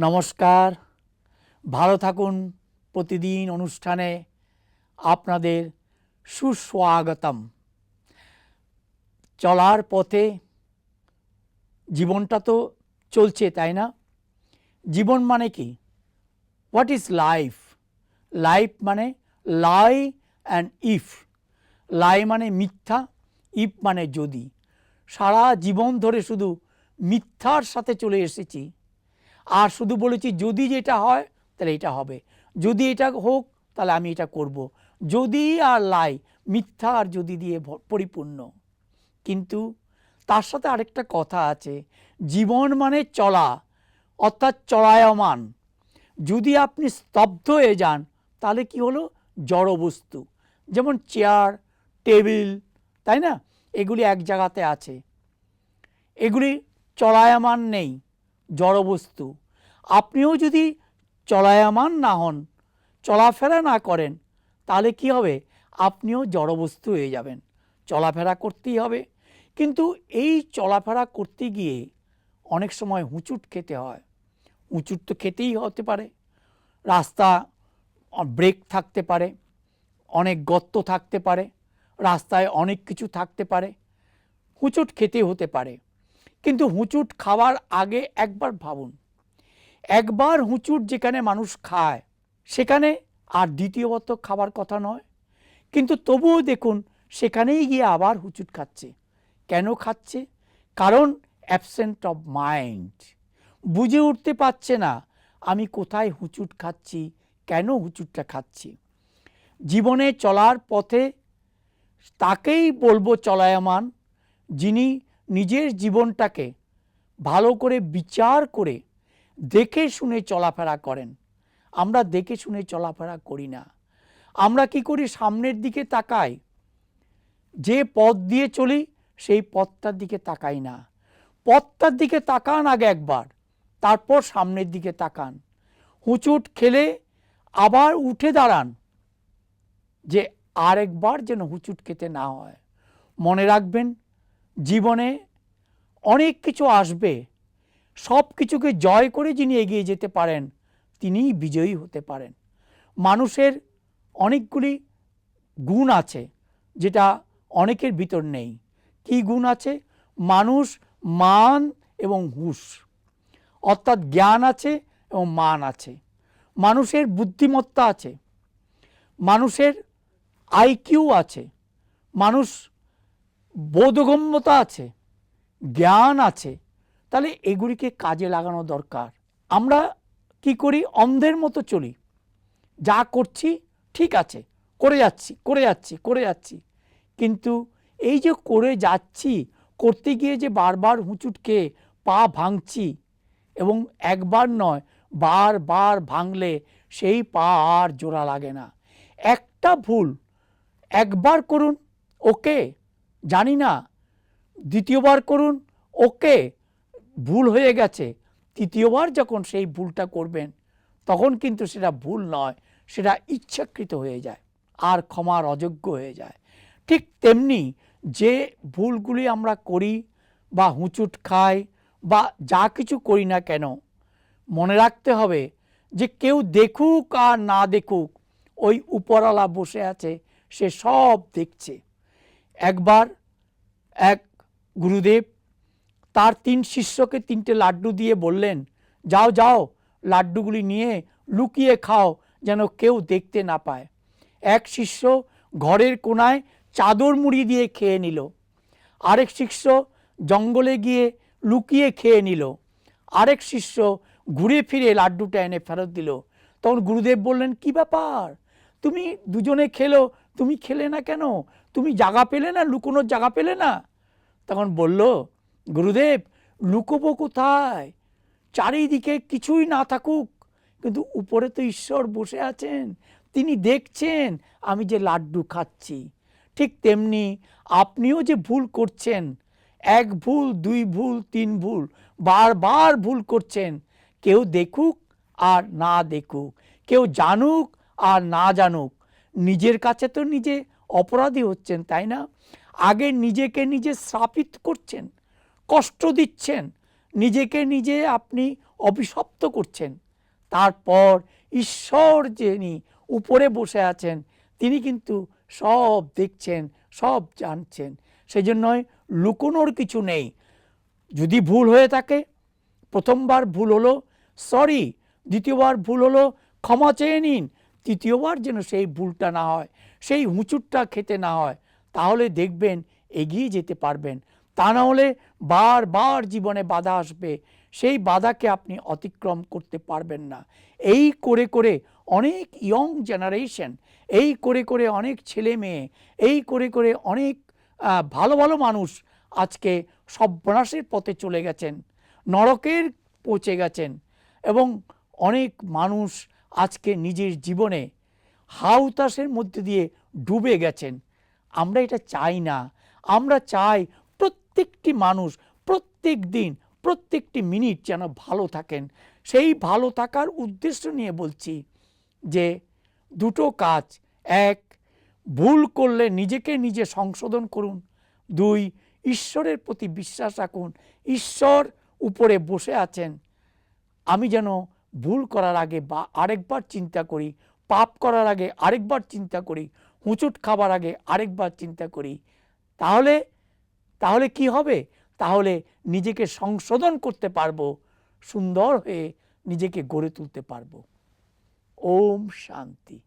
নমস্কার। ভালো থাকুন প্রতিদিন অনুষ্ঠানে আপনাদের সুস্বাগতম। চলার পথে জীবনটা তো চলছে, তাই না? জীবন মানে কি? হোয়াট ইজ লাইফ লাইফ মানে লাই অ্যান্ড ইফ লাই মানে মিথ্যা ইফ মানে যদি। সারা জীবন ধরে শুধু মিথ্যার সাথে চলে এসেছি। আর শুধু বলেছি যদি যেটা হয়, তাহলে এটা হবে। যদি এটা হোক, তাহলে আমি এটা করব। যদি আর লাই, মিথ্যা আর যদি দিয়ে পরিপূর্ণ। কিন্তু তার সাথে আরেকটা কথা আছে, জীবন মানে চলা, অর্থাৎ চলায়মান। যদি আপনি স্তব্ধ হয়ে যান, তাহলে কি হলো? জড় বস্তু। যেমন চেয়ার, টেবিল, তাই না? এগুলি এক জায়গাতে আছে। এগুলি চলায়মান নেই। জড়বস্তু। আপনিও যদি চলায়মান না হন, চলাফেরা না করেন, তাহলে কি হবে? আপনিও জড়বস্তু হয়ে যাবেন। চলাফেরা করতেই হবে। কিন্তু এই চলাফেরা করতে গিয়ে অনেক সময় হুঁচুট খেতে হয়। হুঁচুট তো খেতেই হতে পারে। রাস্তা ব্রেক থাকতে পারে, অনেক গর্ত থাকতে পারে, রাস্তায় অনেক কিছু থাকতে পারে। হুঁচুট খেতে হতে পারে। কিন্তু হুঁচুট খাওয়ার আগে একবার ভাবুন। একবার হুঁচুট যেখানে মানুষ খায়, সেখানে আর দ্বিতীয়বত খাবার কথা নয়। কিন্তু তবুও দেখুন, সেখানেই গিয়ে আবার হুঁচুট খাচ্ছে। কেন খাচ্ছে? কারণ অ্যাবসেন্ট অফ মাইন্ড বুঝে উঠতে পারছে না, আমি কোথায় হুঁচুট খাচ্ছি, কেন হুঁচুটটা খাচ্ছি। জীবনে চলার পথে তাকেই বলব চলায়মান, যিনি নিজের জীবনটাকে ভালো করে বিচার করে দেখে শুনে চলাফেরা করেন। আমরা দেখে শুনে চলাফেরা করি না। আমরা কি করি? সামনের দিকে তাকাই। যে পথ দিয়ে চলি, সেই পথটার দিকে তাকাই না। পথটার দিকে তাকান আগে একবার, তারপর সামনের দিকে তাকান। হুঁচুট খেলে আবার উঠে দাঁড়ান যে আরেকবার যেন হুঁচুট খেতে না হয়। মনে রাখবেন, জীবনে অনেক কিছু আসবে, সব কিছুকে জয় করে যিনি এগিয়ে যেতে পারেন, তিনিই বিজয়ী হতে পারেন। মানুষের অনেকগুলি গুণ আছে, যেটা অনেকের ভিতর নেই। কি গুণ আছে? মানুষ মান এবং হুঁশ। অর্থাৎ জ্ঞান আছে এবং মান আছে। মানুষের বুদ্ধিমত্তা আছে। মানুষের আইকিউ আছে। মানুষ বোধগম্যতা আছে। জ্ঞান আছে, তাহলে এগুলিকে কাজে লাগানো দরকার। আমরা কি করি? অন্ধের মতো চলি। যা করছি, ঠিক আছে, করে যাচ্ছি করে যাচ্ছি করে যাচ্ছি। কিন্তু এই যে করে যাচ্ছি, করতে গিয়ে যে বারবার হুঁচুটকে পা ভাঙছি, এবং একবার নয়, বারবার ভাঙলে সেই পা আর জোড়া লাগে না। একটা ভুল, একবার করুন, ওকে, জানি না দ্বিতীয়বার করুন, ওকে, ভুল হয়ে গেছে। তৃতীয়বার যখন সেই ভুলটা করবেন, তখন কিন্তু সেটা ভুল নয়, সেটা ইচ্ছাকৃত হয়ে যায়, আর ক্ষমার অযোগ্য হয়ে যায়। ঠিক তেমনি যে ভুলগুলি আমরা করি বা হুঁচুট খাই বা যা কিছু করি না কেন, মনে রাখতে হবে যে কেউ দেখুক আর না দেখুক, ওই উপরওয়ালা বসে আছে, সে সব দেখছে। একবার এক গুরুদেব, তার তিন শিষ্যকে তিনটে লাড্ডু দিয়ে বললেন, যাও যাও, লাড্ডুগুলি নিয়ে লুকিয়ে খাও যেন কেউ দেখতে না পায়। এক শিষ্য ঘরের কোনায় চাদর মুড়ি দিয়ে খেয়ে নিল। আরেক শিষ্য জঙ্গলে গিয়ে লুকিয়ে খেয়ে নিল। আরেক শিষ্য ঘুরে ফিরে লাড্ডুটা এনে ফেরত দিল। তখন গুরুদেব বললেন, কি ব্যাপার? তুমি দুজনে খেলো, তুমি খেলে না কেন? তুমি জায়গা পেলে না, লুকোনোর জায়গা পেলে না? তখন বলল, গুরুদেব, লুকোবো কোথায়? চারিদিকে কিছুই না থাকুক। কিন্তু উপরে তো ঈশ্বর বসে আছেন, তিনি দেখছেন, আমি যে লাড্ডু খাচ্ছি। ঠিক তেমনি আপনিও যে ভুল করছেন, এক ভুল, দুই ভুল, তিন ভুল, বারবার ভুল করছেন, কেউ দেখুক আর না দেখুক, কেউ জানুক আর না জানুক। নিজের কাছে তো নিজে অপরাধী হচ্ছেন, তাই না? আগে নিজেকে নিজে শ্রাপিত করছেন, কষ্ট দিচ্ছেন, নিজেকে নিজে আপনি অভিশপ্ত করছেন। তারপর ঈশ্বর যিনি উপরে বসে আছেন, তিনি কিন্তু সব দেখছেন, সব জানছেন। সেই জন্যই লুকোনোর কিছু নেই। যদি ভুল হয়ে থাকে, প্রথমবার ভুল হলো, সরি, দ্বিতীয়বার ভুল হলো, ক্ষমা চেয়ে নিন, তৃতীয়বার যেন সেই ভুলটা না হয়, সেই হুঁচুরটা খেতে না হয়। তাহলে দেখবেন এগিয়ে যেতে পারবেন। তা না হলে বারবার জীবনে বাধা আসবে। সেই বাধাকে আপনি অতিক্রম করতে পারবেন না। এই করে করে অনেক ইয়ং জেনারেশন এই করে করে অনেক ছেলে মেয়ে, এই করে করে অনেক ভালো ভালো মানুষ আজকে সর্বনাশের পথে চলে গেছেন, নরকের পৌঁছে গেছেন এবং অনেক মানুষ আজকে নিজের জীবনে হাউতাসের মধ্যে দিয়ে ডুবে গেছেন। আমরা এটা চাই না। আমরা চাই প্রত্যেকটি মানুষ প্রত্যেক দিন, প্রত্যেকটি মিনিট যেন ভালো থাকেন। সেই ভালো থাকার উদ্দেশ্য নিয়ে বলছি যে দুটো কাজ। এক, ভুল করলে নিজেকে নিজে সংশোধন করুন। দুই, ঈশ্বরের প্রতি বিশ্বাস রাখুন। ঈশ্বর উপরে বসে আছেন। আমি যেন ভুল করার আগে বা আরেকবার চিন্তা করি, পাপ করার আগে আরেকবার চিন্তা করি হুঁচুট খাবার আগে আরেকবার চিন্তা করি। তাহলে তাহলে কি হবে? তাহলে নিজেকে সংশোধন করতে পারব, সুন্দর হয়ে নিজেকে গড়ে তুলতে পারব। ওম শান্তি।